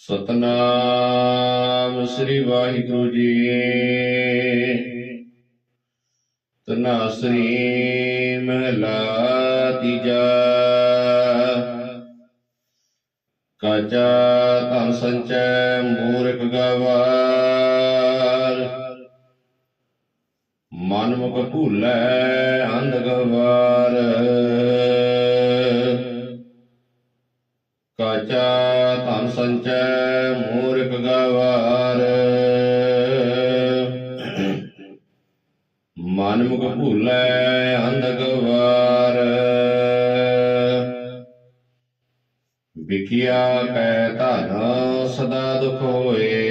ਸਤਨਾਮ ਸ੍ਰੀ ਵਾਹਿਗੁਰੂ ਜੀ। ਤਨਾਸਰੀ ਮਹਲਾ ਤੀਜਾ। ਕਾਚਾ ਧਨ ਸੰਚੈ ਮੂਰਖ ਗਵਾਰ। ਮਨ ਮੁਖ ਭੂਲੈ ਅੰਧ ਗਵਾਰ। ਕਾਚਾ ਸੰਚੈ ਮੂਰਖ ਗਵਾਰ। ਮਨ ਮੁਖ ਭੂਲੈ ਅੰਧ ਗਵਾਰ। ਵਿਖਿਆ ਕੈ ਧਨ ਸਦਾ ਦੁਖ ਹੋਏ।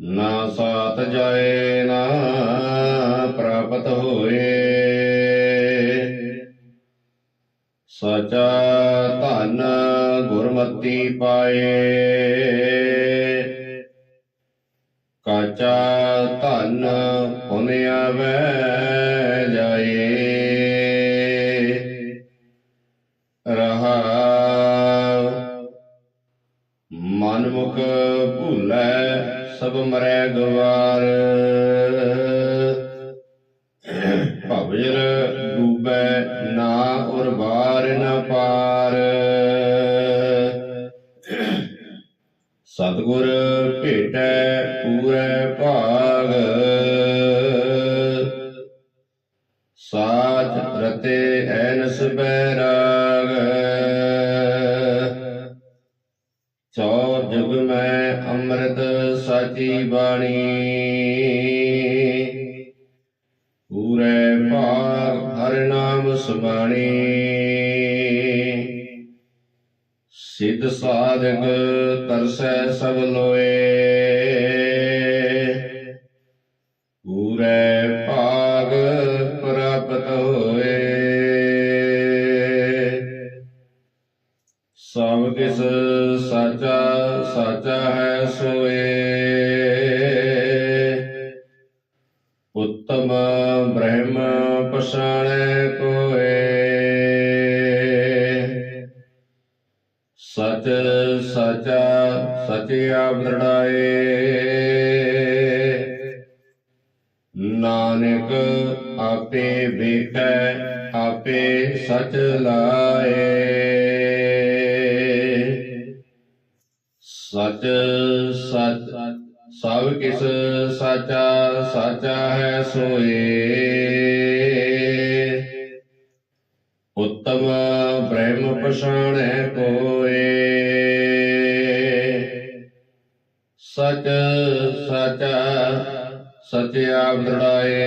ਨਾ ਸਾਤ ਜਾਏ, ਨਾ ਪ੍ਰਾਪਤ ਹੋਏ। ਸਚਾ ਧਨ ਗੁਰਮਤੀ ਪਾਏ। ਕਾਚਾ ਧਨ ਪੁਨ ਵੈ ਜਾਏ। ਰਹਾ ਮਨਮੁਖ ਮੁਖ ਭੂਲੈ ਸਭ ਮਰੈ ਗਵਾਰ। ਭਵਜਲ ਡੂਬੈ ਨਾ ਉਰ ਬਾਰ ਨਾ ਪਾਰ। ਸਤਿਗੁਰ ਭੇਟੈ, ਪੂਰੈ ਭਾਗ। ਸਾਚ ਰਤੇ ਐਨਸ ਬੈਰਾਗ। ਚੌ ਜੁਗ ਮੈਂ ਅੰਮ੍ਰਿਤ ਸਾਚੀ ਬਾਣੀ। ਪੂਰੇ ਹਰਿ ਨਾਮ ਸੁਬਾਣੀ ਸਿੱਧ ਸਾਧਕ ਤਰਸੈ ਸਭ ਲੋਏ। ਪੂਰੇ ਭਾਗ ਪ੍ਰਾਪਤ ਹੋਏ। ਸਭ ਕਿਸ ਸਾਚਾ ਸਾਚਾ ਹੈ ਸੋਏ। ਉੱਤਮ ਬ੍ਰਹਮ ਪਛਾਣੈ ਕੋਏ ਸਚ ਸਾਚਾ ਸਚਿਆ ਦ੍ਰਿੜਾਏ ਨਾਨਕ ਆਪੇ ਵੇਖੈ, ਆਪੇ ਸਚ ਲਾਏ। ਸਚ ਸਚ ਸਭ ਕਿਸ ਸਾਚਾ ਸਾਚਾ ਹੈ ਸੋਏ। ਉੱਤਮ ਬ੍ਰਹਮ ਪਛਾਣੈ ਕੋਏ। ਸਚ ਸਾਚਾ ਸਚਿਆ ਦ੍ਰਿੜਾਏ।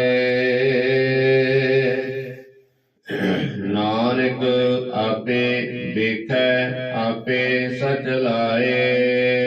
ਨਾਨਕ ਆਪੇ ਵੇਖੈ, ਆਪੇ ਸਚ ਲਾਏ।